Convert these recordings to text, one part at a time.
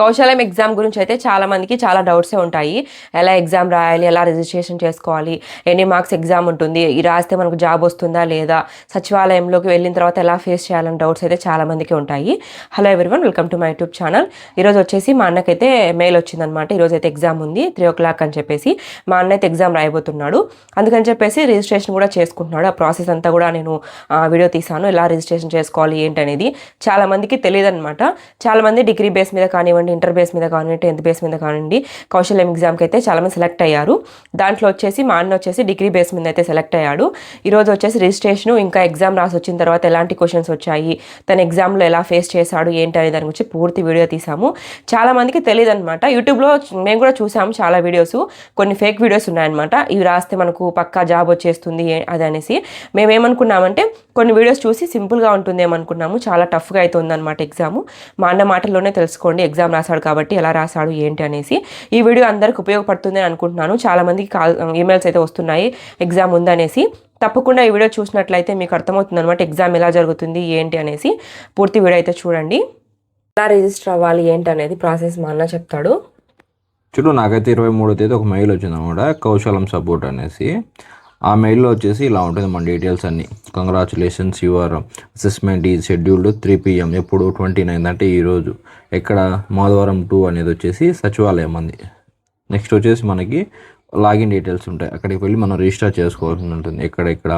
కౌశలం exam గురించి అయితే చాలా మందికి చాలా డౌట్సే ఉంటాయి. ఎలా ఎగ్జామ్ రాయాలి ఎలా రిజిస్ట్రేషన్ చేసుకోవాలి ఎన్ని మార్క్స్ ఎగ్జామ్ ఉంటుంది ఈ రాస్తే మనకు జాబ్ వస్తుందా లేదా సచివాలయంలోకి వెళ్ళిన తర్వాత ఎలా ఫేస్ చేయాలని డౌట్స్ అయితే చాలా మందికి ఉంటాయి. Hello everyone welcome to my YouTube channel. ఈరోజు వచ్చేసి మా అన్నకైతే మెయిల్ వచ్చిందనమాట ఈరోజు అయితే ఎగ్జామ్ ఉంది త్రీ ఓ క్లాక్ అని చెప్పేసి. మా అన్న అయితే ఎగ్జామ్ రాయబోతున్నాడు. అందుకని చెప్పేసి రిజిస్ట్రేషన్ కూడా చేసుకుంటున్నాడు. ఆ ప్రాసెస్ అంతా కూడా నేను వీడియో తీసాను ఎలా రిజిస్ట్రేషన్ చేసుకోవాలి ఏంటి అనేది చాలా మందికి తెలియదు అనమాట చాలా మంది డిగ్రీ బేస్ మీద కానివ్వండి ఇంటర్ బేస్ మీద కానివ్వండి టెన్త్ బేస్ మీద కానివ్వండి కౌశల్యం ఎగ్జామ్కి అయితే చాలా మంది సెలెక్ట్ అయ్యారు. దాంట్లో వచ్చేసి మా అన్న వచ్చేసి డిగ్రీ బేస్ మీద అయితే సెలెక్ట్ అయ్యాడు. ఈరోజు వచ్చేసి రిజిస్ట్రేషన్ ఇంకా ఎగ్జామ్ రాసి వచ్చిన తర్వాత ఎలాంటి క్వశ్చన్స్ వచ్చాయి తన ఎగ్జామ్లో ఎలా ఫేస్ చేశాడు ఏంటి అనే దాని గురించి పూర్తి వీడియో తీసాము చాలా మందికి తెలియదు అనమాట యూట్యూబ్లో మేము కూడా చూసాము చాలా వీడియోస్ కొన్ని ఫేక్ వీడియోస్ ఉన్నాయన్నమాట. ఇవి రాస్తే మనకు పక్కా జాబ్ వచ్చేస్తుంది అది అనేసి. మేము ఏమనుకున్నామంటే కొన్ని వీడియోస్ చూసి సింపుల్గా ఉంటుంది ఏమనుకున్నాము చాలా టఫ్గా అయితే ఉందన్నమాట ఎగ్జామ్ మా అన్న మాటల్లోనే తెలుసుకోండి ఎగ్జామ్ రాశాడు కాబట్టి ఎలా రాశాడు ఏంటి అనేసి ఈ వీడియో అందరికి ఉపయోగపడుతుంది అని అనుకుంటున్నాను. చాలామందికి కాల్ ఈమెయిల్స్ అయితే వస్తున్నాయి ఎగ్జామ్ ఉందనేసి తప్పకుండా ఈ వీడియో చూసినట్లయితే మీకు అర్థమవుతుంది అనమాట ఎగ్జామ్ ఎలా జరుగుతుంది ఏంటి అనేసి. పూర్తి వీడియో అయితే చూడండి. ఎలా రిజిస్టర్ అవ్వాలి ఏంటి అనేది ప్రాసెస్ మా అన్న చెప్తాడు. చూడు నాకైతే ఇరవై మూడో తేదీ ఒక మెయిల్ వచ్చింది అనమాట కౌశలం సపోర్ట్ అనేసి. ఆ మెయిల్లో వచ్చేసి ఇలా ఉంటుంది మన డీటెయిల్స్ అన్ని. కంగ్రాచులేషన్స్ యువర్ అసెస్మెంట్ ఈ షెడ్యూల్డ్ త్రీ పిఎం ఎప్పుడు? ట్వంటీ నైన్త్ అంటే ఈరోజు ఎక్కడ? మాధవరం టూ అనేది వచ్చేసి సచివాలయం అంది. నెక్స్ట్ వచ్చేసి మనకి లాగిన్ డీటెయిల్స్ ఉంటాయి. అక్కడికి వెళ్ళి మనం రిజిస్టర్ చేసుకోవాల్సి ఉంటుంది. ఎక్కడెక్కడ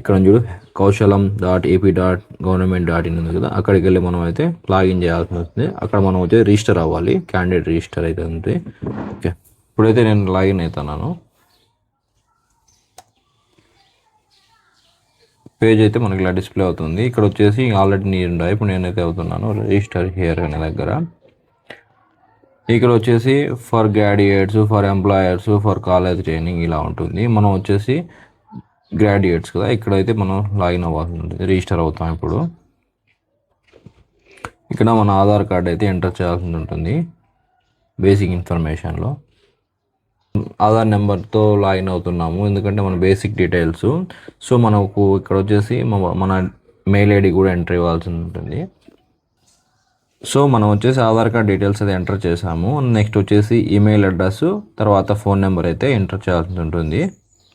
ఇక్కడ ఇక్కడ చూడు Kaushalam dot AP dot government dot in ఉంది కదా. అక్కడికి వెళ్ళి మనం అయితే లాగిన్ చేయాల్సి వస్తుంది అక్కడ మనం వచ్చి రిజిస్టర్ అవ్వాలి. క్యాండిడేట్ రిజిస్టర్ అయితే ఉంది. ఓకే ఇప్పుడైతే నేను లాగిన్ అవుతున్నాను. పేజ్ అయితే మనకి ఇలా డిస్ప్లే అవుతుంది. ఇక్కడ వచ్చేసి ఆల్రెడీ నేను ఉండే. ఇప్పుడు నేనైతే అవుతున్నాను. రిజిస్టర్ హియర్ అనే దగ్గర. ఇక్కడ వచ్చేసి for graduates for employers for college training ఇలా ఉంటుంది. మనం వచ్చేసి గ్రాడ్యుయేట్స్ కదా. ఇక్కడైతే మనం లాగిన్ అవ్వాల్సి ఉంటుంది. రిజిస్టర్ అవుతాం ఇప్పుడు. ఇక్కడ మన ఆధార్ కార్డ్ అయితే ఎంటర్ చేయాల్సి ఉంటుంది. బేసిక్ ఇన్ఫర్మేషన్లో. ఆధార్ నెంబర్తో లాగిన్ అవుతున్నాము. ఎందుకంటే మన బేసిక్ డీటెయిల్స్. సో మనకు ఇక్కడ వచ్చేసి మన- మెయిల్ ఐడి కూడా ఎంటర్ ఇవ్వాల్సి ఉంటుంది. సో మనం వచ్చేసి ఆధార్ కార్డ్ డీటెయిల్స్ అయితే ఎంటర్ చేసాము నెక్స్ట్ వచ్చేసి ఈమెయిల్ అడ్రస్ తర్వాత ఫోన్ నెంబర్ అయితే ఎంటర్ చేయాల్సి ఉంటుంది.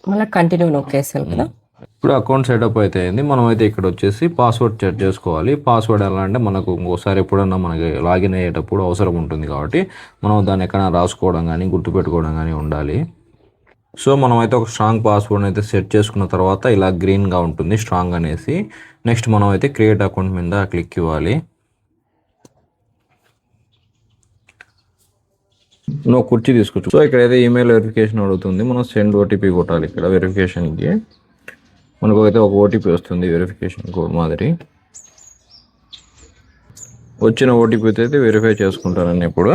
మళ్ళీ కంటిన్యూ నొక్కేసాను కదా? ఇప్పుడు అకౌంట్ సెటప్ అయితే అయింది మనం అయితే ఇక్కడ వచ్చేసి పాస్వర్డ్ సెట్ చేసుకోవాలి. పాస్వర్డ్ ఎలా అంటే మనకు ఇంకోసారి ఎప్పుడన్నా మనకి లాగిన్ అయ్యేటప్పుడు అవసరం ఉంటుంది కాబట్టి మనం దాన్ని ఎక్కడైనా రాసుకోవడం కానీ గుర్తుపెట్టుకోవడం కానీ ఉండాలి. సో మనం అయితే ఒక స్ట్రాంగ్ పాస్వర్డ్ అయితే సెట్ చేసుకున్న తర్వాత ఇలా గ్రీన్గా ఉంటుంది స్ట్రాంగ్ అనేసి. నెక్స్ట్ మనం అయితే క్రియేట్ అకౌంట్ మీద క్లిక్ ఇవ్వాలి. నువ్వు కుర్చీ తీసుకోవచ్చు సో ఇక్కడైతే ఈమెయిల్ వెరిఫికేషన్ అడుగుతుంది. మనం సెండ్ ఓటీపీ కొట్టాలి ఇక్కడ వెరిఫికేషన్కి. మనకు అయితే ఒక ఓటీపీ వస్తుంది వెరిఫికేషన్ కోడ్ మాదిరి. వచ్చిన ఓటీపీ అయితే వెరిఫై చేసుకుంటానని ఇప్పుడు.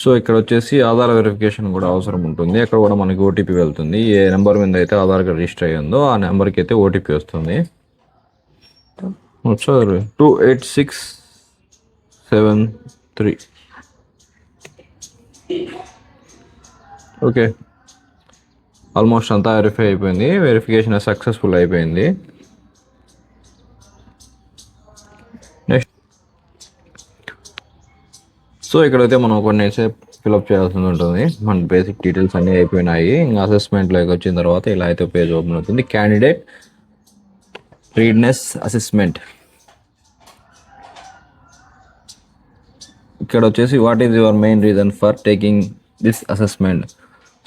సో ఇక్కడ వచ్చేసి ఆధార్ వెరిఫికేషన్ కూడా అవసరం ఉంటుంది. అక్కడ కూడా మనకి ఓటీపీ వెళ్తుంది. ఏ నెంబర్ మీద అయితే ఆధార్ కార్డ్ రిజిస్టర్ అయ్యిందో ఆ నెంబర్కి అయితే ఓటీపీ వస్తుంది. Sir two eight six seven three okay almost అంతా వెరిఫై అయిపోయింది. వెరిఫికేషన్ సక్సెస్ఫుల్ అయిపోయింది. నెక్స్ట్ సో ఇక్కడైతే మనం కొన్ని ఫిల్అప్ చేయాల్సి ఉంటుంది. మన బేసిక్ డీటెయిల్స్ అన్నీ అయిపోయినాయి. ఇంకా అసెస్మెంట్లోకి వచ్చిన తర్వాత ఇలా అయితే పేజ్ ఓపెన్ అవుతుంది. క్యాండిడేట్ రీడ్నెస్ అసెస్మెంట్ ఇక్కడ వచ్చేసి what is your main reason for taking this assessment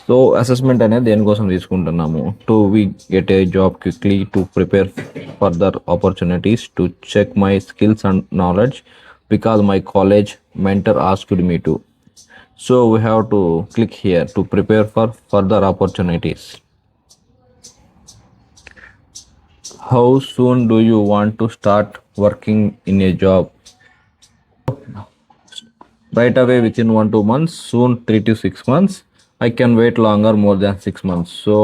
so assessment అనేది దేనికోసం తీసుకుంటున్నాము? To we get a job quickly to prepare further opportunities to check my skills and knowledge because my college mentor asked me to so we have to click here to prepare for further opportunities how soon do you want to start working in a job right away within one two months soon three to six months. I can wait longer more than six months so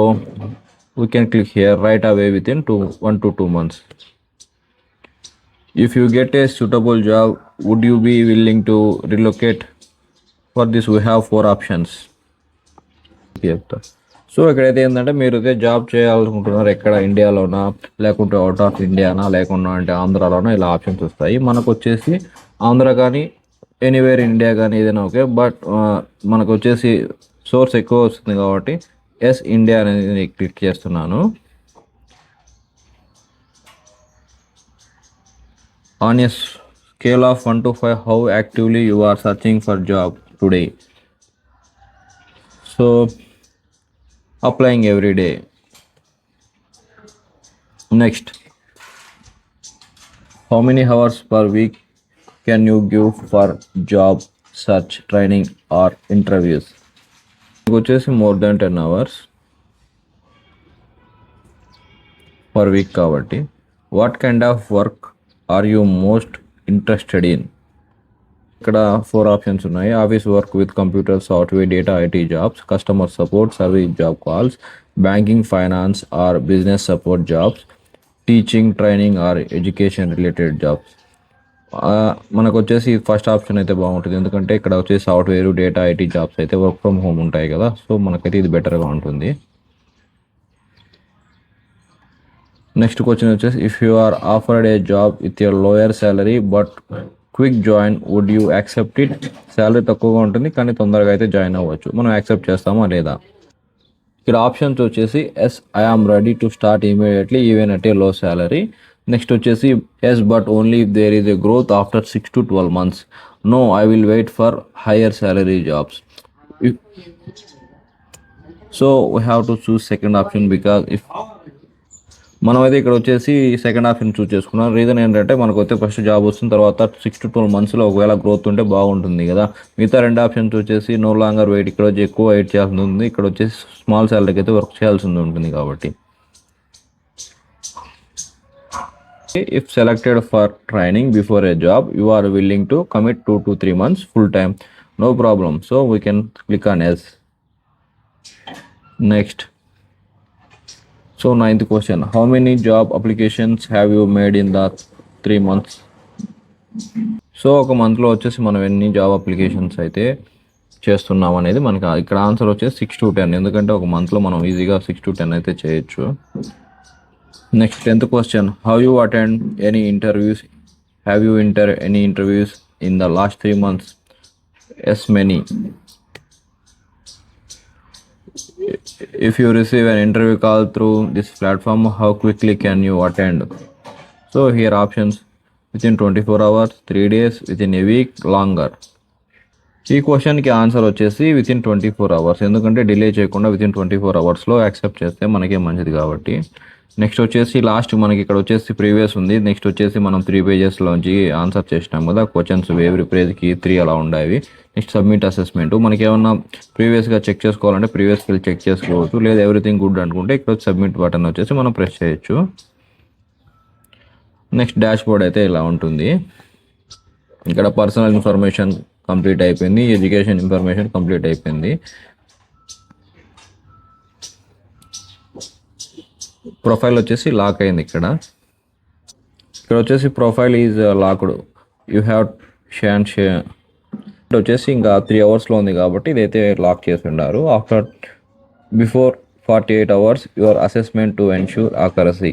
we can click here right away within two one to two months if you get a suitable job would you be willing to relocate for this we have four options చెప్తా so ఇక్కడైతే ఏంటంటే మీరు అయితే job చేయాలనుకుంటున్నారు ఎక్కడ ఇండియాలోనా లేకుంటే out of Indiana లేకుండా అంటే ఆంధ్రాలోనా ఇలా ఆప్షన్స్ వస్తాయి మనకు వచ్చేసి ఆంధ్ర కానీ ఎనీవేర్ ఇండియా కానీ ఏదైనా ఓకే బట్ మనకు వచ్చేసి సోర్స్ ఎక్కువ వస్తుంది కాబట్టి ఎస్ ఇండియా అనేది క్లిక్ చేస్తున్నాను on a scale of one to five how actively you are searching for job today so applying every day next how many hours per week can you give for job search training or interviews వచ్చేసి more than ten hours per week కాబట్టి. What kind of work are you most interested in? ఇక్కడ four options ఉన్నాయి. Office work with computer software data IT jobs customer support service job calls banking finance or business support jobs teaching training or education related jobs. మనకు వచ్చేసి first option అయితే బాగుంటుంది. ఎందుకంటే ఇక్కడ వచ్చేసి software data IT jobs అయితే work from home ఉంటాయి కదా. సో మనకైతే ఇది బెటర్గా ఉంటుంది. నెక్స్ట్ క్వశ్చన్ వచ్చేసి if you are offered a job with your lower salary but quick join would you accept it salary తక్కువగా ఉంటుంది కానీ తొందరగా అయితే జాయిన్ అవ్వచ్చు. మనం యాక్సెప్ట్ చేస్తామా లేదా? ఇక్కడ ఆప్షన్స్ వచ్చేసి yes I am ready to start immediately even at a low salary next వచ్చేసి yes but only if there is a growth after six to twelve months no I will wait for higher salary jobs so we have to choose second option because if మనమైతే ఇక్కడ వచ్చేసి second option choose చేసుకున్నాం. Reason ఏంటంటే మనకు వచ్చే first job వస్తుంది తర్వాత six to twelve మంత్స్లో ఒకవేళ గ్రోత్ ఉంటే బాగుంటుంది కదా. మిగతా రెండు ఆప్షన్స్ వచ్చేసి నో లాంగర్ వెయిట్ ఇక్కడ వచ్చి ఎక్కువ వెయిట్ చేయాల్సి ఉంది ఇక్కడ వచ్చేసి స్మాల్ శాలరీకి అయితే వర్క్ చేయాల్సి ఉంటుంది కాబట్టి. If selected for training before a job you are willing to commit two to three months full time no problem so we can click on yes next so ninth question how many job applications have you made in the three months so ఒక మంత్లో వచ్చేసి మనం ఎన్ని job applications అయితే చేస్తున్నాం అనేది మనకి ఇక్కడ ఆన్సర్ వచ్చేసి సిక్స్ టు టెన్ ఎందుకంటే ఒక మంత్లో మనం ఈజీగా సిక్స్ టు టెన్ అయితే చేయొచ్చు. Next, tenth question. How you attend any interviews? Have you entered any interviews in the last three months? Yes, many. If you receive an interview call through this platform, how quickly can you attend? So here options within 24 hours, 3 days, within a week, longer. ఈ క్వశ్చన్కి answer వచ్చేసి within twenty four hours ఎందుకంటే delay చేయకుండా within twenty four అవర్స్లో accept చేస్తే మనకే మంచిది కాబట్టి. నెక్స్ట్ వచ్చేసి లాస్ట్ మనకి ఇక్కడ వచ్చేసి ప్రీవియస్ ఉంది. నెక్స్ట్ వచ్చేసి మనం త్రీ పేజెస్లోంచి ఆన్సర్ చేసినాం కదా. క్వశ్చన్స్ ఎవ్రీ పేజ్కి త్రీ అలా ఉండేవి. నెక్స్ట్ సబ్మిట్ అసెస్మెంట్ మనకి ఏమన్నా ప్రీవియస్గా చెక్ చేసుకోవాలంటే ప్రీవియస్కి వెళ్ళి చెక్ చేసుకోవచ్చు. లేదా ఎవ్రీథింగ్ గుడ్ అనుకుంటే ఇక్కడ సబ్మిట్ బటన్ వచ్చేసి మనం ప్రెస్ చేయొచ్చు. నెక్స్ట్ డాష్ బోర్డ్ అయితే ఇలా ఉంటుంది. ఇక్కడ పర్సనల్ ఇన్ఫర్మేషన్ కంప్లీట్ అయిపోయింది. ఎడ్యుకేషన్ ఇన్ఫర్మేషన్ కంప్లీట్ అయిపోయింది. ప్రొఫైల్ వచ్చేసి లాక్ అయింది ఇక్కడ. ఇక్కడ వచ్చేసి profile is locked. You have Shan షే వచ్చేసి ఇంకా త్రీ అవర్స్లో ఉంది కాబట్టి ఇదైతే లాక్ చేసి ఉన్నారు after before forty eight hours your assessment to ensure accuracy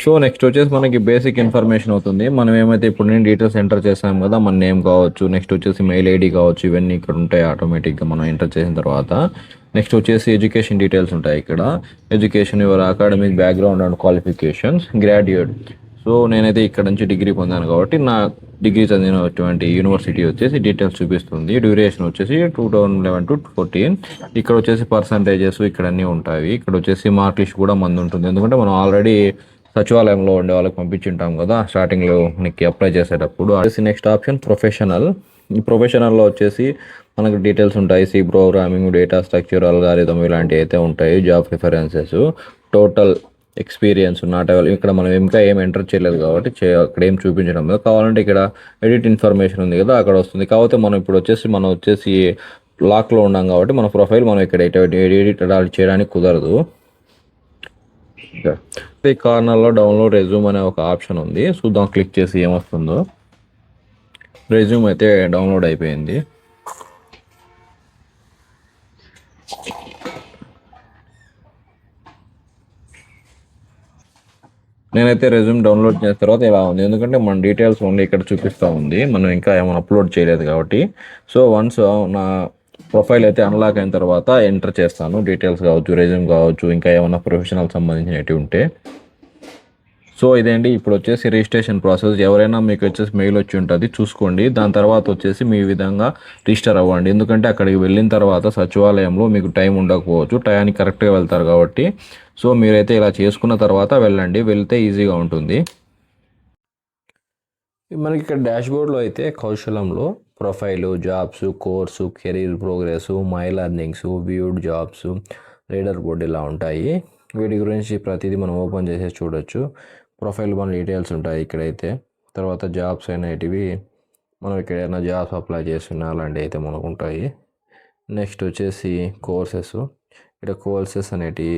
so next వచ్చేసి మనకి బేసిక్ ఇన్ఫర్మేషన్ అవుతుంది. మనం ఏమైతే ఇప్పుడు నేను డీటెయిల్స్ ఎంటర్ చేసాం కదా మన నేమ్ కావచ్చు నెక్స్ట్ వచ్చేసి మెయిల్ ఐడి కావచ్చు ఇవన్నీ ఇక్కడ ఉంటాయి ఆటోమేటిక్గా మనం ఎంటర్ చేసిన తర్వాత. నెక్స్ట్ వచ్చేసి ఎడ్యుకేషన్ డీటెయిల్స్ ఉంటాయి ఇక్కడ. Education your academic background and qualifications graduate so నేనైతే ఇక్కడ నుంచి డిగ్రీ పొందాను కాబట్టి నా డిగ్రీ చదివినటువంటి యూనివర్సిటీ వచ్చేసి డీటెయిల్స్ చూపిస్తుంది. డ్యూరేషన్ వచ్చేసి two thousand eleven to fourteen ఇక్కడ వచ్చేసి పర్సంటేజెస్ ఇక్కడ అన్నీ ఉంటాయి. ఇక్కడ వచ్చేసి మార్క్ లిస్ట్ కూడా మంది ఉంటుంది. ఎందుకంటే మనం ఆల్రెడీ సచివాలయంలో ఉండే వాళ్ళకి పంపించుంటాం కదా. స్టార్టింగ్లో నీకు అప్లై చేసేటప్పుడు. వచ్చేసి నెక్స్ట్ ఆప్షన్ ప్రొఫెషనల్ ఈ ప్రొఫెషనల్లో వచ్చేసి మనకు డీటెయిల్స్ ఉంటాయి. C programming data structure algorithm ఇలాంటివి అయితే ఉంటాయి. Job preferences total experience not avail ఇక్కడ మనం ఇంకా ఏం ఎంటర్ చేయలేదు కాబట్టి చే అక్కడ ఏం చూపించడం లేదు. కావాలంటే ఇక్కడ ఎడిట్ ఇన్ఫర్మేషన్ ఉంది కదా అక్కడ వస్తుంది. కాకపోతే మనం ఇప్పుడు వచ్చేసి మనం వచ్చేసి లాక్లో ఉన్నాం కాబట్టి మన ప్రొఫైల్ మనం ఇక్కడ ఎడిట్ చేయడానికి కుదరదు. ఈ కార్నర్లో డౌన్లోడ్ రెజ్యూమ్ అనే ఒక ఆప్షన్ ఉంది. చూద్దాం క్లిక్ చేసి ఏమొస్తుందో. రెజ్యూమ్ అయితే డౌన్లోడ్ అయిపోయింది. నేనైతే రెజ్యూమ్ డౌన్లోడ్ చేసిన తర్వాత ఇలా ఉంది. ఎందుకంటే మన డీటెయిల్స్ ఓన్లీ ఇక్కడ చూపిస్తూ ఉంది. మనం ఇంకా ఏమైనా అప్లోడ్ చేయలేదు కాబట్టి. సో వన్స్ నా ప్రొఫైల్ అయితే అన్లాక్ అయిన తర్వాత ఎంటర్ చేస్తాను. డీటెయిల్స్ కావచ్చు రెజ్యూమ్ కావచ్చు ఇంకా ఏమైనా ప్రొఫెషనల్ సంబంధించినవి ఉంటే. సో ఇదేంటి? ఇప్పుడు వచ్చేసి రిజిస్ట్రేషన్ ప్రాసెస్ ఎవరైనా మీకు వచ్చేసి మెయిల్ వచ్చి ఉంటుంది చూసుకోండి. దాని తర్వాత వచ్చేసి మీ విధంగా రిజిస్టర్ అవ్వండి. ఎందుకంటే అక్కడికి వెళ్ళిన తర్వాత సచివాలయంలో మీకు టైం ఉండకపోవచ్చు. టయానికి కరెక్ట్గా వెళ్తారు కాబట్టి. సో మీరైతే ఇలా చేసుకున్న తర్వాత వెళ్ళండి. వెళ్తే ఈజీగా ఉంటుంది. మనకి ఇక్కడ డాష్బోర్డ్లో అయితే కౌశలంలో profile jobs course career progress my learnings viewed jobs leaderboard ఇలా ఉంటాయి. వీటి గురించి ప్రతిదీ మనం ఓపెన్ చేసి చూడొచ్చు. ప్రొఫైల్ మన డీటెయిల్స్ ఉంటాయి ఇక్కడైతే. తర్వాత జాబ్స్ అనేటివి మనం ఇక్కడ ఏమైనా జాబ్స్ అప్లై చేస్తున్నా అలాంటివి అయితే మనకు ఉంటాయి. నెక్స్ట్ వచ్చేసి కోర్సెస్. ఇక్కడ కోర్సెస్ అనేటివి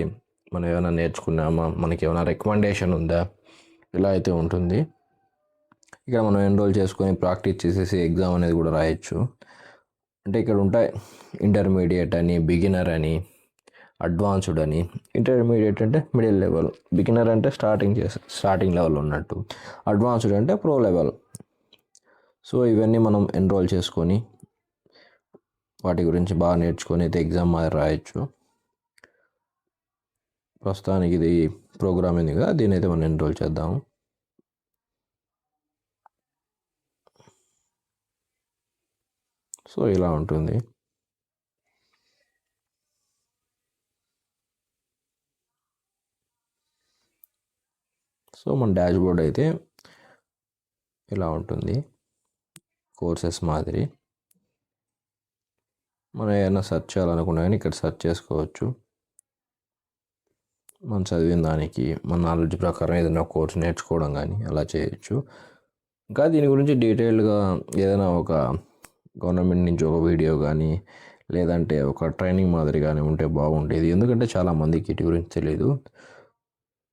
మనం ఏమైనా నేర్చుకున్నామా? మనకి ఏమైనా రికమెండేషన్ ఉందా? ఇలా అయితే ఉంటుంది. ఇక్కడ మనం ఎన్రోల్ చేసుకొని ప్రాక్టీస్ చేసేసి ఎగ్జామ్ అనేది కూడా రాయొచ్చు. అంటే ఇక్కడ ఉంటాయి ఇంటర్మీడియట్ అని బిగినర్ అని అడ్వాన్స్డ్ అని. ఇంటర్మీడియట్ అంటే మిడిల్ లెవెల్ బిగినర్ అంటే స్టార్టింగ్ చేసే స్టార్టింగ్ లెవెల్ ఉన్నట్టు. అడ్వాన్స్డ్ అంటే ప్రో లెవెల్ సో ఇవన్నీ మనం ఎన్రోల్ చేసుకొని వాటి గురించి బాగా నేర్చుకొని అయితే ఎగ్జామ్ మాది రాయొచ్చు. ప్రస్తుతానికి ఇది ప్రోగ్రామ్ ఉంది కదా దీని అయితే మనం ఎన్రోల్ చేద్దాము సో ఇలా ఉంటుంది. సో మన డాష్ బోర్డ్ అయితే ఇలా ఉంటుంది. కోర్సెస్ మాదిరి. మనం ఏదైనా సెర్చ్ చేయాలనుకున్నా కానీ ఇక్కడ సెర్చ్ చేసుకోవచ్చు. మనం చదివిన దానికి మన నాలెడ్జ్ ప్రకారం ఏదైనా కోర్స్ నేర్చుకోవడం కానీ అలా చేయొచ్చు. ఇంకా దీని గురించి డీటెయిల్డ్గా ఏదైనా ఒక గవర్నమెంట్ నుంచి ఒక వీడియో కానీ లేదంటే ఒక ట్రైనింగ్ మాదిరి కానీ ఉంటే బాగుండేది. ఎందుకంటే చాలామందికి ఇటు గురించి తెలియదు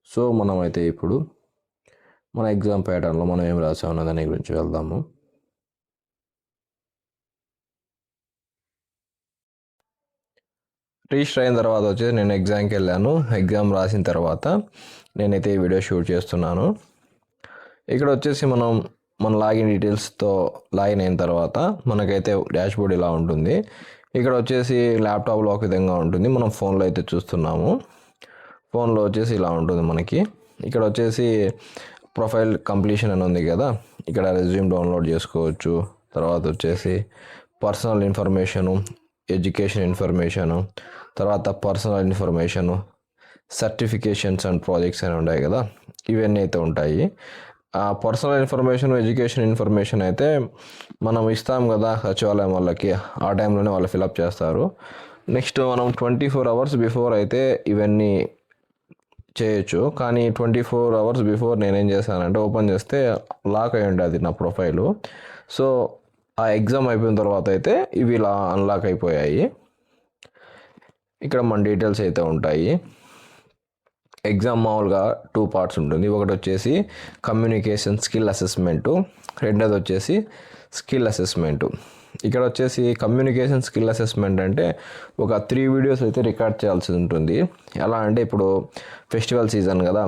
సో మనమైతే ఇప్పుడు మన ఎగ్జామ్ ప్యాటర్న్లో మనం ఏం రాసామన్న దాని గురించి వెళ్దాము. రిజిస్టర్ అయిన తర్వాత వచ్చేసి నేను ఎగ్జామ్కి వెళ్ళాను. ఎగ్జామ్ రాసిన తర్వాత నేనైతే ఈ వీడియో షూట్ చేస్తున్నాను. ఇక్కడ వచ్చేసి మనం మన లాగిన్ డీటెయిల్స్తో లాగిన్ అయిన తర్వాత మనకైతే డాష్బోర్డ్ ఇలా ఉంటుంది. ఇక్కడ వచ్చేసి ల్యాప్టాప్లో ఒక విధంగా ఉంటుంది. మనం ఫోన్లో అయితే చూస్తున్నాము. ఫోన్లో వచ్చేసి ఇలా ఉంటుంది మనకి. ఇక్కడ వచ్చేసి ప్రొఫైల్ కంప్లీషన్ అని ఉంది కదా. ఇక్కడ రెజ్యూమ్ డౌన్లోడ్ చేసుకోవచ్చు. తర్వాత వచ్చేసి పర్సనల్ ఇన్ఫర్మేషను ఎడ్యుకేషన్ ఇన్ఫర్మేషను తర్వాత personal information certifications and projects అని ఉంటాయి కదా. ఇవన్నీ అయితే ఉంటాయి. పర్సనల్ ఇన్ఫర్మేషన్ ఎడ్యుకేషన్ ఇన్ఫర్మేషన్ అయితే మనం ఇస్తాం కదా సచివాలయం వాళ్ళకి. ఆ టైంలోనే వాళ్ళు ఫిలప్ చేస్తారు. నెక్స్ట్ మనం ట్వంటీ ఫోర్ అవర్స్ బిఫోర్ అయితే ఇవన్నీ చేయొచ్చు. కానీ ట్వంటీ ఫోర్ అవర్స్ బిఫోర్ నేనేం చేశానంటే ఓపెన్ చేస్తే లాక్ అయి ఉండేది నా ప్రొఫైలు సో ఆ ఎగ్జామ్ అయిపోయిన తర్వాత అయితే ఇవి ఇలా అన్లాక్ అయిపోయాయి. ఇక్కడ మన డీటెయిల్స్ అయితే ఉంటాయి. ఎగ్జామ్ మామూలుగా టూ పార్ట్స్ ఉంటుంది. ఒకటి వచ్చేసి కమ్యూనికేషన్ స్కిల్ అసెస్మెంటు రెండోది వచ్చేసి స్కిల్ అసెస్మెంటు. ఇక్కడ వచ్చేసి కమ్యూనికేషన్ స్కిల్ అసెస్మెంట్ అంటే ఒక త్రీ వీడియోస్ అయితే రికార్డ్ చేయాల్సి ఉంటుంది. ఎలా అంటే ఇప్పుడు ఫెస్టివల్ సీజన్ కదా.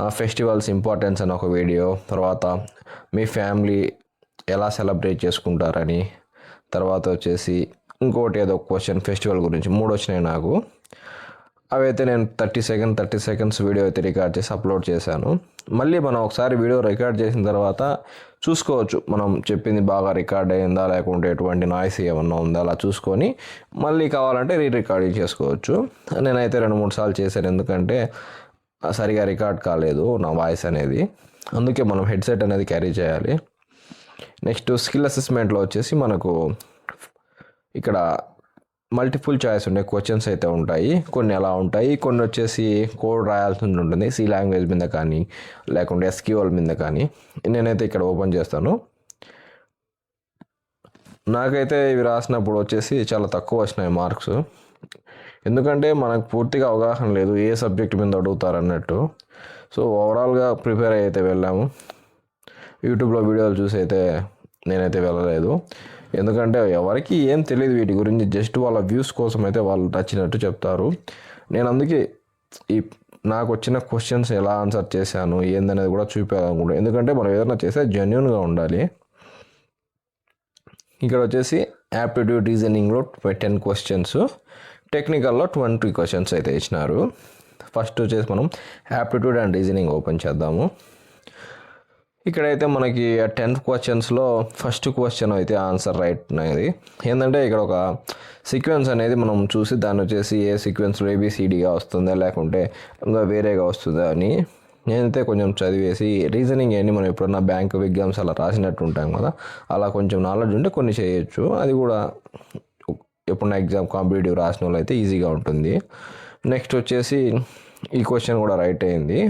ఆ ఫెస్టివల్స్ ఇంపార్టెన్స్ అని ఒక వీడియో తర్వాత మీ ఫ్యామిలీ ఎలా సెలబ్రేట్ చేసుకుంటారని తర్వాత వచ్చేసి ఇంకోటి ఏదో క్వశ్చన్ ఫెస్టివల్ గురించి మూడు వచ్చినాయి నాకు. అవైతే నేను thirty second thirty seconds video అయితే రికార్డ్ చేసి అప్లోడ్ చేశాను. మళ్ళీ మనం ఒకసారి వీడియో రికార్డ్ చేసిన తర్వాత చూసుకోవచ్చు. మనం చెప్పింది బాగా రికార్డ్ అయిందా లేకుంటే ఎటువంటి నాయిస్ ఏమన్నా ఉందా అలా చూసుకొని మళ్ళీ కావాలంటే రీ రికార్డింగ్ చేసుకోవచ్చు. నేనైతే రెండు మూడు సార్లు చేశాను. ఎందుకంటే సరిగా రికార్డ్ కాలేదు నా వాయిస్ అనేది. అందుకే మనం హెడ్సెట్ అనేది క్యారీ చేయాలి. నెక్స్ట్ స్కిల్ అసెస్మెంట్లో వచ్చేసి మనకు ఇక్కడ మల్టిపుల్ చాయిస్ ఉండే క్వశ్చన్స్ అయితే ఉంటాయి. కొన్ని అలా ఉంటాయి. కొన్ని వచ్చేసి కోడ్ రాయాల్సి ఉంటుంది సి లాంగ్వేజ్ మీద కానీ లేకుంటే ఎస్క్యూఎల్ మీద కానీ. నేనైతే ఇక్కడ ఓపెన్ చేస్తాను. నాకైతే ఇవి రాసినప్పుడు వచ్చేసి చాలా తక్కువ వచ్చినాయి మార్క్స్ ఎందుకంటే మనకు పూర్తిగా అవగాహన లేదు ఏ సబ్జెక్ట్ మీద అడుగుతారు అన్నట్టు సో ఓవరాల్గా ప్రిపేర్ అయితే వెళ్ళాము. యూట్యూబ్లో వీడియోలు చూసి అయితే నేనైతే వెళ్ళలేదు. ఎందుకంటే ఎవరికి ఏం తెలియదు వీటి గురించి జస్ట్ వాళ్ళ వ్యూస్ కోసం అయితే వాళ్ళు నచ్చినట్టు చెప్తారు. నేను అందుకే ఈ నాకు వచ్చిన క్వశ్చన్స్ ఎలా ఆన్సర్ చేశాను ఏందనేది కూడా చూపించాలనుకుంటున్నాను ఎందుకంటే మనం ఏదైనా చేస్తే జెన్యున్గా ఉండాలి. ఇక్కడ వచ్చేసి యాప్టిట్యూడ్ రీజనింగ్లో టెన్ క్వశ్చన్స్ టెక్నికల్లో ట్వంటీ క్వశ్చన్స్ అయితే ఇచ్చినారు. ఫస్ట్ వచ్చేసి మనం యాప్టిట్యూడ్ అండ్ రీజనింగ్ ఓపెన్ చేద్దాము. ఇక్కడైతే మనకి టెన్త్ క్వశ్చన్స్లో ఫస్ట్ క్వశ్చన్ అయితే ఆన్సర్ రైట్ అనేది. ఏంటంటే ఇక్కడ ఒక సీక్వెన్స్ అనేది మనం చూసి దాన్ని వచ్చేసి ఏ సీక్వెన్స్లో ఏబిసిడిగా వస్తుందా లేకుంటే ఇంకా వేరేగా వస్తుందా అని నేనైతే కొంచెం చదివేసి రీజనింగ్ ఏంటి మనం ఎప్పుడన్నా బ్యాంక్ ఎగ్జామ్స్ అలా రాసినట్టు ఉంటాం కదా అలా కొంచెం నాలెడ్జ్ ఉంటే కొన్ని చేయొచ్చు. అది కూడా ఎప్పుడన్నా ఎగ్జామ్ కాంపిటేటివ్ రాసిన వాళ్ళు అయితే ఈజీగా ఉంటుంది. నెక్స్ట్ వచ్చేసి ఈ క్వశ్చన్ కూడా రైట్ అయింది.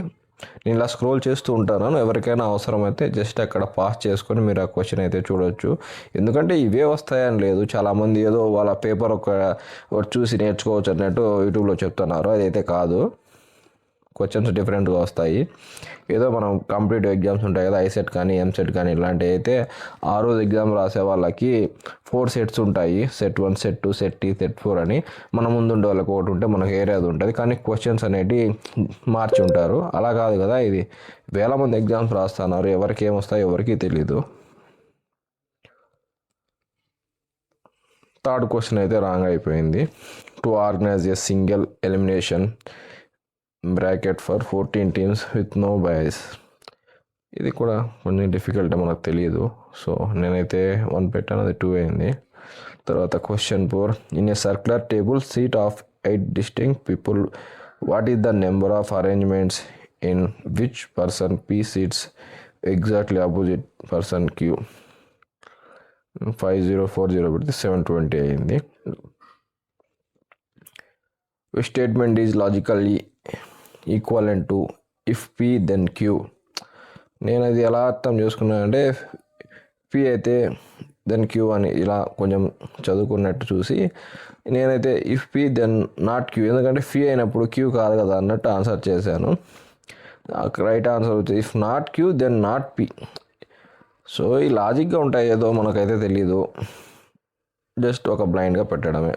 నేను ఇలా స్క్రోల్ చేస్తూ ఉంటాను. ఎవరికైనా అవసరమైతే జస్ట్ అక్కడ పాస్ చేసుకొని మీరు ఆ క్వశ్చన్ అయితే చూడొచ్చు. ఎందుకంటే ఇవే వస్తాయని లేదు. చాలామంది ఏదో వాళ్ళ పేపర్ ఒక చూసి నేర్చుకోవచ్చు అన్నట్టు యూట్యూబ్లో చెప్తున్నారు. అదైతే కాదు. క్వశ్చన్స్ డిఫరెంట్గా వస్తాయి. ఏదో మనం కాంపిటేటివ్ ఎగ్జామ్స్ ఉంటాయి కదా ఐసెట్ కానీ ఎంసెట్ కానీ ఇలాంటివి అయితే ఆ రోజు ఎగ్జామ్ రాసే వాళ్ళకి ఫోర్ సెట్స్ ఉంటాయి. Set one set two set three set four అని మన ముందు ఉండే వాళ్ళకి ఒకటి ఉంటే మనకు ఏరియాది ఉంటుంది. కానీ క్వశ్చన్స్ అనేటివి మార్చి ఉంటారు. అలా కాదు కదా ఇది. వేల మంది ఎగ్జామ్స్ రాస్తున్నారు. ఎవరికి ఏమొస్తాయో ఎవరికి తెలీదు. థర్డ్ క్వశ్చన్ అయితే రాంగ్ అయిపోయింది. To organise a single elimination bracket for fourteen teams with no bias. ఇది కూడా కొంచెం డిఫికల్ట్ మనకు తెలియదు సో నేనైతే వన్ పెట్టాను అది టూ అయింది. తర్వాత question four in a circular table seat of eight distinct people what is the number of arrangements in which person P seats exactly opposite person Q five zero four zero పెడితే seven twenty అయింది. Statement is logically equivalent to if P then Q నేను అది ఎలా అర్థం చేసుకున్నానంటే P అయితే then Q అని ఇలా కొంచెం చదువుకున్నట్టు చూసి నేనైతే if P then not Q ఎందుకంటే ఫీ అయినప్పుడు క్యూ కాదు కదా అన్నట్టు ఆన్సర్ చేశాను. రైట్ ఆన్సర్ వచ్చి if not Q then not P so ఈ లాజిక్గా ఉంటాయి ఏదో మనకైతే తెలియదు జస్ట్ ఒక బ్లైండ్గా పెట్టడమే.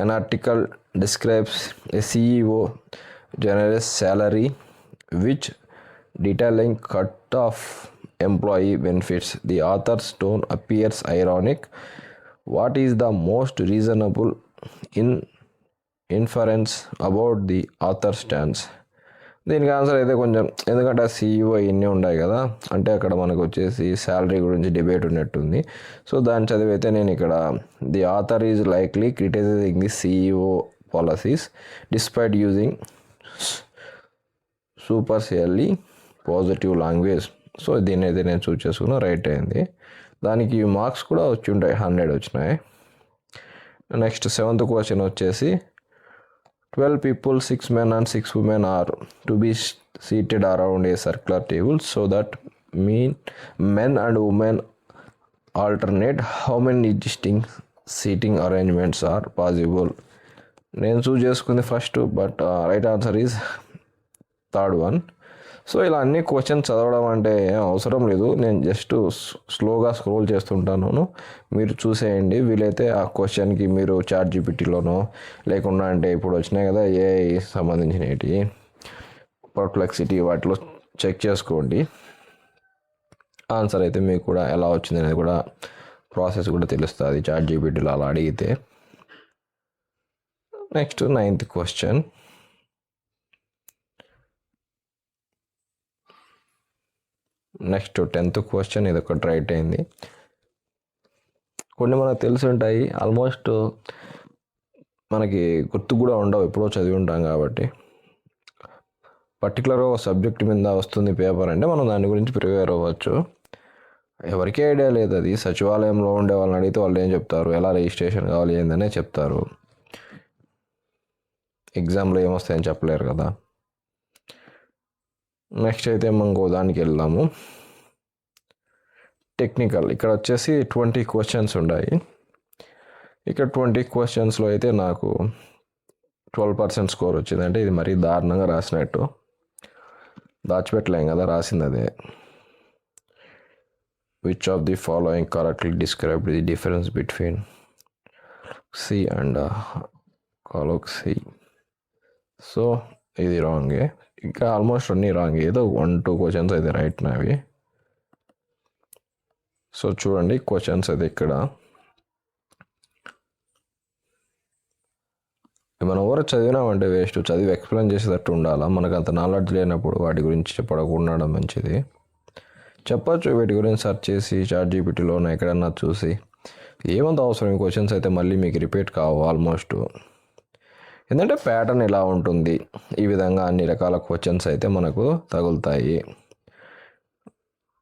An article describes describes a generous salary which detailing cut off employee benefits the author's tone appears ironic what is the most reasonable in inference about the author's stance దీనికి ఆన్సర్ అయితే కొంచెం ఎందుకంటే ఆ CEO ఇన్ని ఉన్నాయి కదా అంటే అక్కడ మనకు వచ్చేసి శాలరీ గురించి డిబేట్ ఉన్నట్టుంది సో దాని చదివైతే నేను ఇక్కడ the author is likely criticising the CEO policies despite using superficially positive language so దీన్ని అయితే నేను చూస్ చేసుకున్నా రైట్ అయింది. దానికి మార్క్స్ కూడా వచ్చి ఉంటాయి హండ్రెడ్ వచ్చినాయి. నెక్స్ట్ సెవెంత్ క్వశ్చన్ వచ్చేసి twelve people six men and six women are to be seated around a circular table so that mean men and women alternate how many existing seating arrangements are possible నేను choose చేసుకుంది first but right answer is third one so ఇలా అన్ని questions చదవడం అంటే అవసరం లేదు. నేను just స్లోగా స్క్రోల్ చేస్తుంటాను. మీరు చూసేయండి. వీలైతే ఆ క్వశ్చన్కి మీరు చాట్ జీపీటీలోనో లేకుండా అంటే ఇప్పుడు వచ్చినాయి కదా ఏ సంబంధించినవి. పర్ప్లెక్సిటీ వాటిలో చెక్ చేసుకోండి. ఆన్సర్ అయితే మీకు కూడా ఎలా వచ్చింది అనేది కూడా ప్రాసెస్ కూడా తెలుస్తుంది. చాట్ జీపీటీలో అలా అడిగితే. Next ninth question next tenth question ఇది ఒకటి రైట్ అయింది. కొన్ని మనకు తెలిసి ఉంటాయి. ఆల్మోస్ట్ మనకి గుర్తు కూడా ఉండవు. ఎప్పుడో చదివి ఉంటాం కాబట్టి. పర్టికులర్గా ఒక సబ్జెక్ట్ మీద వస్తుంది పేపర్ అంటే మనం దాని గురించి ప్రిపేర్ అవ్వచ్చు. ఎవరికీ ఐడియా లేదు అది. సచివాలయంలో ఉండే వాళ్ళని అడిగితే వాళ్ళు ఏం చెప్తారు? ఎలా రిజిస్ట్రేషన్ కావాలి ఏందనే చెప్తారు. ఎగ్జామ్లో ఏమొస్తాయని చెప్పలేరు కదా. నెక్స్ట్ అయితే ఇంకో దానికి వెళ్దాము. టెక్నికల్. ఇక్కడ వచ్చేసి ట్వంటీ క్వశ్చన్స్ ఉన్నాయి ఇక్కడ ట్వంటీ క్వశ్చన్స్లో అయితే నాకు ట్వెల్వ్ పర్సెంట్ స్కోర్ వచ్చింది. అంటే ఇది మరీ దారుణంగా రాసినట్టు. దాచిపెట్టలేం కదా రాసింది అదే. Which of the following correctly describe the difference between C and calloc C so ఇది రాంగే. ఇంకా ఆల్మోస్ట్ అన్నీ రాంగ్. ఏదో వన్ టూ క్వశ్చన్స్ అయితే రైట్ నావి. సో చూడండి క్వశ్చన్స్ అయితే ఇక్కడ. మనం ఎవరు చదివినామంటే వేస్ట్ చదివి ఎక్స్ప్లెయిన్ చేసేటట్టు ఉండాలా? మనకు అంత నాలెడ్జ్ లేనప్పుడు వాటి గురించి చెప్పకుండా మంచిది. చెప్పచ్చు వీటి గురించి సెర్చ్ చేసి చాట్ జీపీటీలోనే ఎక్కడన్నా చూసి. ఏమంత అవసరం క్వశ్చన్స్ అయితే మళ్ళీ మీకు రిపీట్ కావు ఆల్మోస్ట్ ఎందుకంటే ప్యాటర్న్ ఇలా ఉంటుంది. ఈ విధంగా అన్ని రకాల క్వశ్చన్స్ అయితే మనకు తగులుతాయి.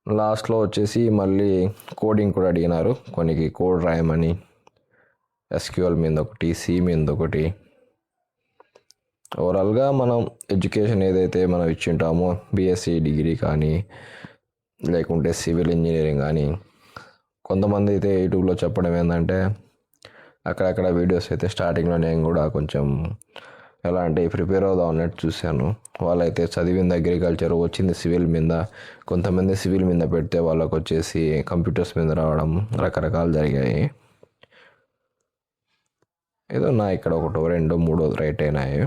లాస్ట్లో వచ్చేసి మళ్ళీ కోడింగ్ కూడా అడిగినారు. కొన్నికి కోడ్ రాయమని. ఎస్క్యూఎల్ మీద ఒకటి సి మీద ఒకటి. ఓవరాల్గా మనం ఎడ్యుకేషన్ ఏదైతే మనం ఇచ్చింటామో బీఎస్సీ డిగ్రీ కానీ లేకుంటే సివిల్ ఇంజనీరింగ్ కానీ కొంతమంది అయితే యూట్యూబ్లో చెప్పడం ఏంటంటే అక్కడక్కడ వీడియోస్ అయితే స్టార్టింగ్లో నేను కూడా కొంచెం ఎలా అంటే ప్రిపేర్ అవుదాం అన్నట్టు చూశాను. వాళ్ళైతే చదివింది అగ్రికల్చర్ వచ్చింది సివిల్ మీద కొంతమంది సివిల్ మీద పెడితే వాళ్ళకు వచ్చేసి కంప్యూటర్స్ మీద రావడం రకరకాలు జరిగాయి. ఏదో నా ఇక్కడ ఒకటో రెండో మూడో రైట్ అయినాయి.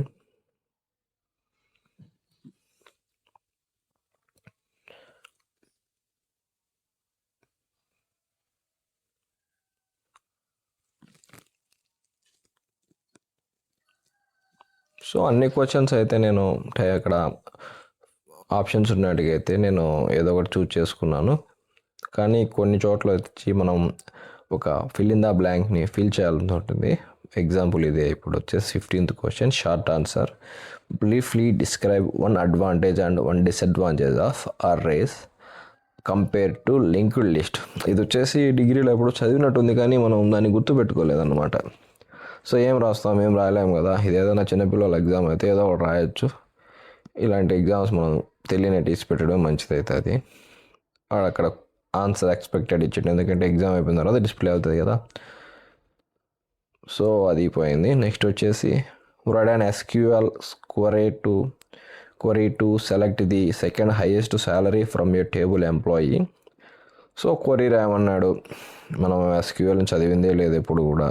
సో అన్ని క్వశ్చన్స్ అయితే నేను అక్కడ ఆప్షన్స్ ఉన్నట్టుగా అయితే నేను ఏదో ఒకటి చూస్ చేసుకున్నాను. కానీ కొన్ని చోట్ల వచ్చి మనం ఒక ఫిల్ ఇన్ ద బ్లాంక్ని ఫిల్ చేయాల్సి ఉంటుంది. ఎగ్జాంపుల్ ఇదే ఇప్పుడు వచ్చేసి fifteenth question short answer briefly describe one advantage and one disadvantage of arrays compare to linked list ఇది వచ్చేసి డిగ్రీలో ఎప్పుడు చదివినట్టుంది కానీ మనం దాన్ని గుర్తుపెట్టుకోలేదన్నమాట. సో ఏం రాస్తాం ఏం రాయలేము కదా. ఇది ఏదైనా చిన్నపిల్లల ఎగ్జామ్ అయితే ఏదో ఒకటి రాయొచ్చు. ఇలాంటి ఎగ్జామ్స్ మనం తెలియని తీసి పెట్టడం మంచిది అవుతుంది అక్కడ ఆన్సర్ ఎక్స్పెక్టెడ్ ఇచ్చిండు ఎందుకంటే ఎగ్జామ్ అయిపోయిన తర్వాత డిస్ప్లే అవుతుంది కదా. సో అది పోయింది. నెక్స్ట్ వచ్చేసి write and SQL query to query to select the second highest salary from a table employee so query రాయమన్నాడు. మనం ఎస్క్యూఎల్ చదివిందే లేదు ఎప్పుడు కూడా.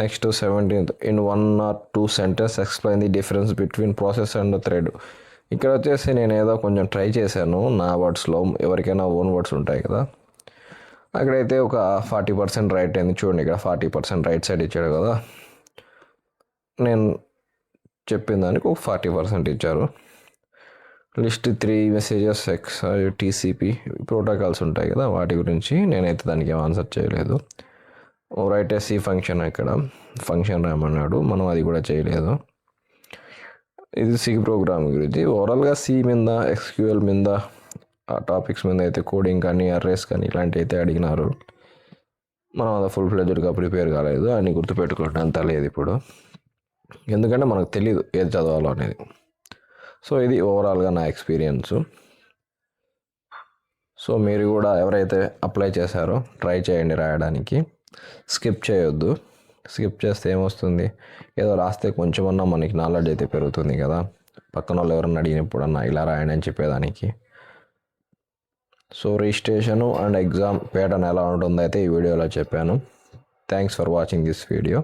Next seventeenth in one or two sentence explain the difference between process and thread ఇక్కడ వచ్చేసి నేను ఏదో కొంచెం ట్రై చేశాను. నా వర్డ్స్లో ఎవరికైనా ఓన్ వర్డ్స్ ఉంటాయి కదా. అక్కడైతే ఒక ఫార్టీ పర్సెంట్ రైట్ అయింది. చూడండి ఇక్కడ ఫార్టీ పర్సెంట్ రైట్ సైడ్ ఇచ్చాడు కదా. నేను చెప్పిన దానికి ఒక ఫార్టీ పర్సెంట్ ఇచ్చారు. List three messages X TCP protocols ఉంటాయి కదా. వాటి గురించి నేనైతే దానికి ఏం ఆన్సర్ చేయలేదు. రైట్ సి ఫంక్షన్ ఇక్కడ. ఫంక్షన్ రాయమన్నాడు మనం అది కూడా చేయలేదు. ఇది సి ప్రోగ్రామ్ గురించి. ఓవరాల్గా సి మీద ఎక్స్క్యూఎల్ మీద ఆ టాపిక్స్ మీద అయితే కోడింగ్ కానీ అర్రేస్ కానీ ఇలాంటివి అయితే అడిగినారు. మనం అది ఫుల్ ఫ్లెజ్డ్గా ప్రిపేర్ కాలేదు. అని గుర్తుపెట్టుకోవడం అంత లేదు ఇప్పుడు. ఎందుకంటే మనకు తెలియదు ఏది చదవాలో అనేది. సో ఇది ఓవరాల్గా నా ఎక్స్పీరియన్స్ సో మీరు కూడా ఎవరైతే అప్లై చేశారో ట్రై చేయండి రాయడానికి. స్కిప్ చేయొద్దు. స్కిప్ చేస్తే ఏమొస్తుంది? ఏదో రాస్తే కొంచెమన్నా మనకి నాలెడ్జ్ అయితే పెరుగుతుంది కదా. పక్కన వాళ్ళు ఎవరన్నా అడిగినప్పుడన్నా ఇలా రాయండి అని చెప్పేదానికి. So registration and exam pattern ఎలా ఉంటుందో అయితే ఈ వీడియోలో చెప్పాను. Thanks for watching this video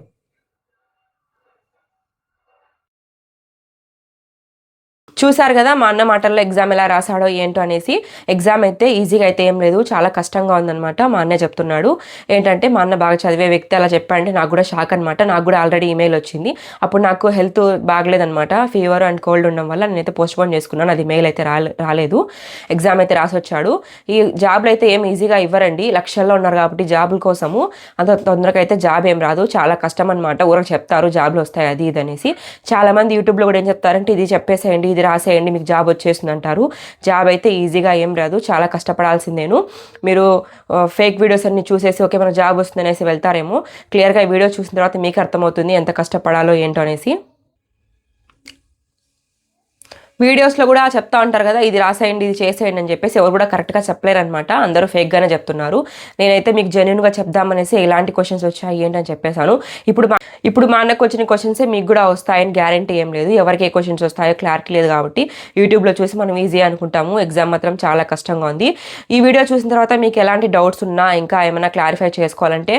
చూశారు కదా మా అన్న మాటల్లో ఎగ్జామ్ ఎలా రాసాడో ఏంటో అనేసి. ఎగ్జామ్ అయితే ఈజీగా అయితే ఏం లేదు చాలా కష్టంగా ఉందన్నమాట మా అన్న చెప్తున్నాడు. ఏంటంటే మా అన్న బాగా చదివే వ్యక్తి అలా చెప్పాడంటే నాకు కూడా షాక్ అనమాట నాకు కూడా ఆల్రెడీ ఈమెయిల్ వచ్చింది. అప్పుడు నాకు హెల్త్ బాగలేదనమాట ఫీవర్ అండ్ కోల్డ్ ఉండడం వల్ల నేనైతే పోస్ట్పోన్ చేసుకున్నాను అది మెయిల్ అయితే రాలే రాలేదు. ఎగ్జామ్ అయితే రాసి వచ్చాడు. ఈ జాబ్లు అయితే ఏం ఈజీగా ఇవ్వరండి లక్షల్లో ఉన్నారు కాబట్టి జాబుల కోసము. అంత తొందరగా అయితే జాబ్ ఏం రాదు చాలా కష్టం అనమాట ఊరకు చెప్తారు జాబ్లు వస్తాయి అది ఇది అనేసి. చాలా మంది యూట్యూబ్లో కూడా ఏం చెప్తారంటే ఇది చెప్పేసేయండి ఇది రాసేయండి మీకు జాబ్ వచ్చేస్తుంది అంటారు. జాబ్ అయితే ఈజీగా ఏం రాదు చాలా కష్టపడాల్సిందేను మీరు ఫేక్ వీడియోస్ అన్ని చూసేసి ఓకే మన జాబ్ వస్తుంది అనేసి వెళ్తారేమో. క్లియర్గా ఈ వీడియో చూసిన తర్వాత మీకు అర్థమవుతుంది ఎంత కష్టపడాలో ఏంటో అనేసి. వీడియోస్లో కూడా చెప్తా ఉంటారు కదా ఇది రాసేయండి ఇది చేసేయండి అని చెప్పేసి ఎవరు కూడా కరెక్ట్గా చెప్పలేరు అనమాట అందరూ ఫేక్గానే చెప్తున్నారు. నేనైతే మీకు జెన్యున్గా చెప్దామనేసి ఎలాంటి క్వశ్చన్స్ వచ్చాయి ఏంటని చెప్పేశాను. ఇప్పుడు మా- ఇప్పుడు మా అన్నకు వచ్చిన క్వశ్చన్సే మీకు కూడా వస్తాయని గ్యారంటీ ఏం లేదు. ఎవరికి ఏ క్వశ్చన్స్ వస్తాయో క్లారిటీ లేదు కాబట్టి యూట్యూబ్లో చూసి మనం ఈజీ అనుకుంటాము. ఎగ్జామ్ మాత్రం చాలా కష్టంగా ఉంది. ఈ వీడియో చూసిన తర్వాత మీకు ఎలాంటి డౌట్స్ ఉన్నా ఇంకా ఏమైనా క్లారిఫై చేసుకోవాలంటే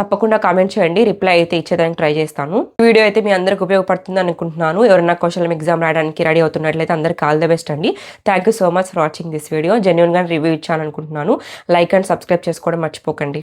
తప్పకుండా కామెంట్ చేయండి. రిప్లై అయితే ఇచ్చేదానికి ట్రై చేస్తాను. వీడియో అయితే మీ అందరికి ఉపయోగపడుతుంది అనుకుంటున్నాను. ఎవరైనా క్వశ్చన్ ఎగ్జామ్ రాయడానికి రెడీ అవుతున్నట్లయితే అందరికి ఆల్ ద బెస్ట్ అండి. Thank you so much for watching this video జెన్యున్గా రివ్యూ ఇచ్చాను అనుకుంటున్నాను లైక్ అండ్ సబ్స్క్రైబ్ చేసుకోవడం మర్చిపోకండి.